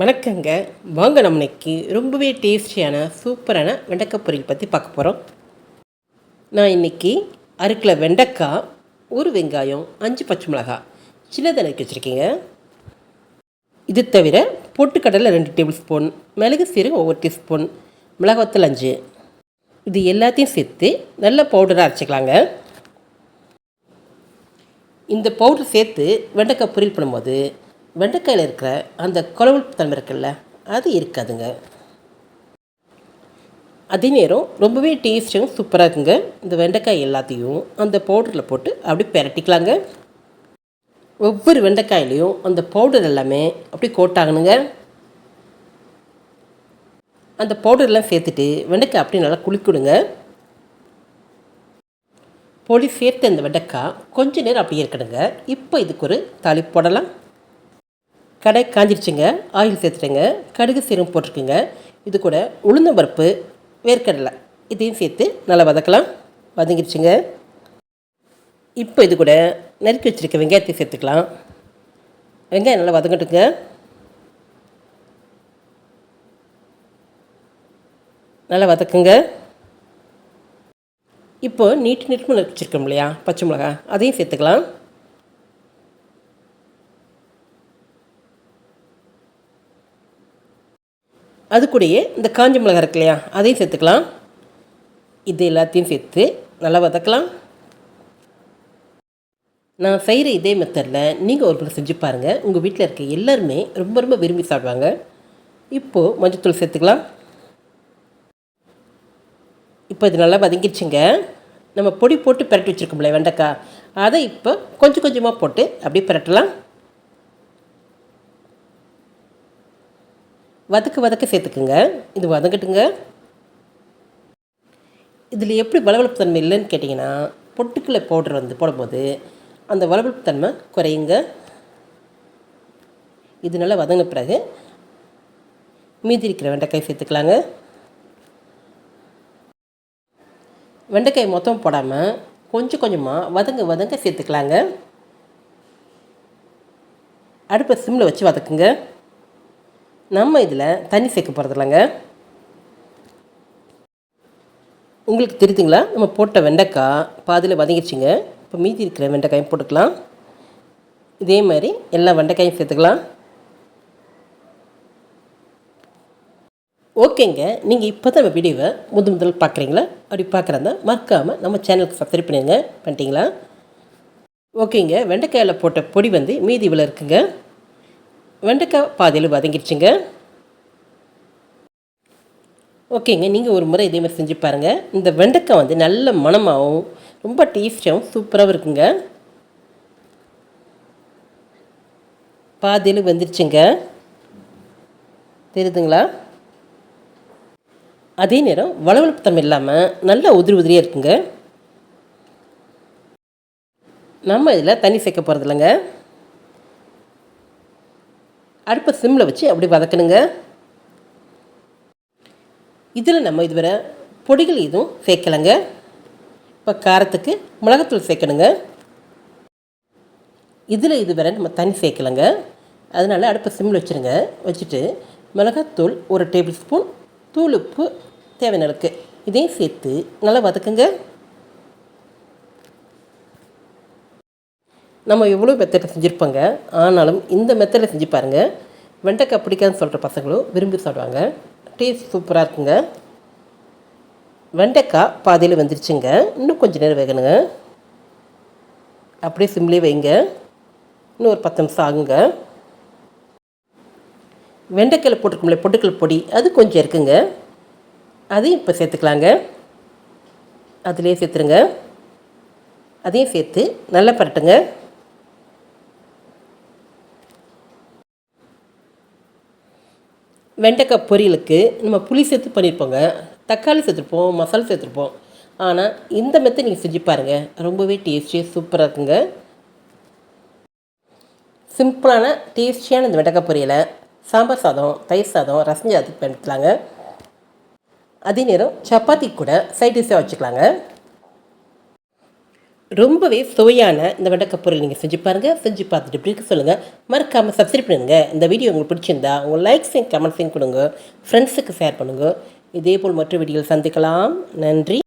வணக்கங்க. வாங்க நம்ம இன்னைக்கு ரொம்பவே டேஸ்டியான சூப்பரான வெண்டைக்காய் பொரியல் பற்றி பார்க்க போகிறோம் நான் இன்னைக்கு அறுக்கில் வெண்டைக்காய் ஒரு வெங்காயம் அஞ்சு பச்சை மிளகாய் சின்னதாக நறுக்கி வச்சுருக்கீங்க. இது தவிர பொட்டுக்கடலை ரெண்டு டேபிள் ஸ்பூன் மிளகு சீரகம் ஒவ்வொரு டீஸ்பூன் மிளகாத்தூள் அஞ்சு. இது எல்லாத்தையும் சேர்த்து நல்ல பவுடராக அரைச்சிக்கலாங்க. இந்த பவுடர் சேர்த்து வெண்டைக்காய் பொரியல் பண்ணும்போது வெண்டைக்காயில் இருக்கிற அந்த குழவல் தன்மை இருக்குல்ல அது இருக்காதுங்க. அதே நேரம் ரொம்பவே டேஸ்டியும் சூப்பராக இருக்குங்க. இந்த வெண்டைக்காய் எல்லாத்தையும் அந்த பவுடரில் போட்டு அப்படி பெரட்டிக்கலாங்க. ஒவ்வொரு வெண்டைக்காயிலையும் அந்த பவுடர் எல்லாமே அப்படி கோட்டாகணுங்க அந்த பவுடர்லாம் சேர்த்துட்டு வெண்டைக்காய் அப்படியே நல்லா குளிக்கிடுங்க பொடி சேர்த்த இந்த வெண்டைக்காய் கொஞ்ச நேரம் அப்படியே இருக்கணுங்க. இப்போ இதுக்கு ஒரு தாளிப்பு போடலாம். கடை காஞ்சிருச்சுங்க ஆயில் சேர்த்துட்டுங்க கடுகு சீரம் போட்டிருக்குங்க. இது கூட உளுந்தம்பருப்பு வேர்க்கடலை. இதையும் சேர்த்து நல்லா வதக்கலாம். வதங்கிருச்சுங்க. இப்போ இது கூட நறுக்கி வச்சுருக்க வெங்காயத்தை சேர்த்துக்கலாம். வெங்காயம் நல்லா வதங்கட்டுங்க. நல்லா வதக்குங்க. இப்போது நீட்டு நீட்டு வச்சுருக்கோம் இல்லையா? பச்சை மிளகா. அதையும் சேர்த்துக்கலாம். அது கூடயே இந்த காஞ்சி மிளகா இருக்கு இல்லையா அதையும் சேர்த்துக்கலாம். இது எல்லாத்தையும் சேர்த்து நல்லா வதக்கலாம். நான் செய்கிற இதே மெத்தடில் நீங்கள் ஒரு முறை செஞ்சு பாருங்கள் உங்கள் வீட்டில் இருக்க எல்லாருமே ரொம்ப ரொம்ப விரும்பி சாப்பிடுவாங்க. இப்போது மஞ்சத்தூள் சேர்த்துக்கலாம். இப்போ இது நல்லா வதங்கிடுச்சுங்க நம்ம பொடி போட்டு பிரட்டி வச்சுருக்கோம்ல வெண்டைக்காய் அதை இப்போ கொஞ்சம் கொஞ்சமாக போட்டு அப்படியே பிரட்டலாம். வதக்க வதக்க சேர்த்துக்குங்க. இது வதங்கட்டுங்க. இதில் எப்படி வளவளப்பு தன்மை இல்லைன்னு கேட்டிங்கன்னா பொட்டுக்களை பவுடர் வந்து போடும்போது அந்த வளவளப்பு தன்மை குறையுங்க. இது நல்லா வதங்கின பிறகு மீதி இருக்கிற வெண்டைக்காய் சேர்த்துக்கலாங்க. வெண்டைக்காய் மொத்தம் போடாமல் கொஞ்சம் கொஞ்சமாக வதங்க வதங்க சேர்த்துக்கலாங்க. அடுப்பை சிம்மில் வச்சு வதக்குங்க. நம்ம இதில் தண்ணி சேர்க்க போகிறது இல்லைங்க உங்களுக்கு தெரியுதுங்களா? நம்ம போட்ட வெண்டைக்காய் பாதியில் வதங்கிடுச்சிங்க இப்போ மீதி இருக்கிற வெண்டைக்காயும் போட்டுக்கலாம். இதே மாதிரி எல்லா வெண்டைக்காயும் சேர்த்துக்கலாம். ஓகேங்க. நீங்கள் இப்போ தான் நம்ம வீடியோவை முதல் முதல் பார்க்குறீங்களா அப்படி பார்க்குறதா மறக்காமல் நம்ம சேனலுக்கு சப்ஸ்கிரைப் பண்ணிடுங்க. பண்ணிட்டீங்களா? ஓகேங்க. வெண்டைக்காயில் போட்ட பொடி வந்து மீதி இவ்வளோ இருக்குங்க. வெண்டைக்காய் பாதியில் வதங்கிடுச்சுங்க. ஓகேங்க நீங்கள் ஒரு முறை இதே மாதிரி செஞ்சு பாருங்கள் இந்த வெண்டைக்காய் வந்து நல்ல மணமாகவும் ரொம்ப டேஸ்டாகவும் சூப்பராகவும் இருக்குங்க. பாதியில் வந்துருச்சுங்க. தெரியுதுங்களா? அதே நேரம் வளவளப்பு இல்லாமல் நல்லா உதிரி உதிரியாக இருக்குங்க. நம்ம இதில் தண்ணி சேர்க்க போகிறது இல்லைங்க அடுப்பை சிம்மில் வச்சு அப்படி வதக்கணுங்க. இதில் நம்ம இதுவரை பொடிகள் எதுவும் சேர்க்கலைங்க. இப்போ காரத்துக்கு மிளகாத்தூள் சேர்க்கணுங்க. இதில் இதுவரை நம்ம தண்ணி சேர்க்கலைங்க. அதனால் அடுப்பை சிம்மில் வச்சுருங்க. வச்சுட்டு மிளகாத்தூள் ஒரு டேபிள் ஸ்பூன் தூள் உப்பு தேவையான இதையும் சேர்த்து நல்லா வதக்குங்க. நம்ம எவ்வளோ மெத்தடில் செஞ்சுருப்போங்க? ஆனாலும் இந்த மெத்தடில் செஞ்சு பாருங்கள் வெண்டைக்காய் பிடிக்காதுன்னு சொல்கிற பசங்களும் விரும்பி சாப்பிடுவாங்க. டேஸ்ட் சூப்பராக இருக்குங்க. வெண்டைக்காய் பாதியில் வந்துருச்சுங்க. இன்னும் கொஞ்சம் நேரம் வேகணுங்க. அப்படியே சிம்லேயே வைங்க. இன்னும் ஒரு பத்து நிமிஷம் ஆகுங்க. வெண்டைக்காயில் போட்டிருக்கோம்ல பொட்டுக்கல் பொடி அது கொஞ்சம் இருக்குங்க. அதையும் இப்போ சேர்த்துக்கலாங்க. அதிலே சேர்த்துருங்க. அதையும் சேர்த்து நல்லா பரட்டுங்க. வெண்டைக்காய் பொரியலுக்கு நம்ம புளி சேர்த்து பண்ணியிருப்போங்க. தக்காளி சேர்த்துருப்போம் மசாலா சேர்த்துருப்போம். ஆனால் இந்த மெத்தை நீங்கள் செஞ்சு பாருங்கள் ரொம்பவே டேஸ்டியாக சூப்பராக இருக்குங்க. சிம்பிளான டேஸ்டியான இந்த வெண்டைக்காய் பொரியலை சாம்பார் சாதம் தயிர் சாதம் ரசம் சாதத்துக்கு பயன்படுத்தலாங்க. அதே நேரம் சப்பாத்தி கூட சைட் டிஷ்ஷாக வச்சுக்கலாங்க. ரொம்பவே சுவையான இந்த வெண்டைக்காய் பொருள் நீங்கள் செஞ்சு பாருங்கள் செஞ்சு பார்த்துட்டு இப்படி இருக்க சொல்லுங்கள் மறக்காமல் சப்ஸ்கிரைப் பண்ணுங்கள் இந்த வீடியோ உங்களுக்கு பிடிச்சிருந்தா உங்கள் லைக்ஸையும் கமெண்ட்ஸையும் கொடுங்க. ஃப்ரெண்ட்ஸுக்கு ஷேர் பண்ணுங்கள் இதே போல் மற்ற வீடியோவில் சந்திக்கலாம். நன்றி.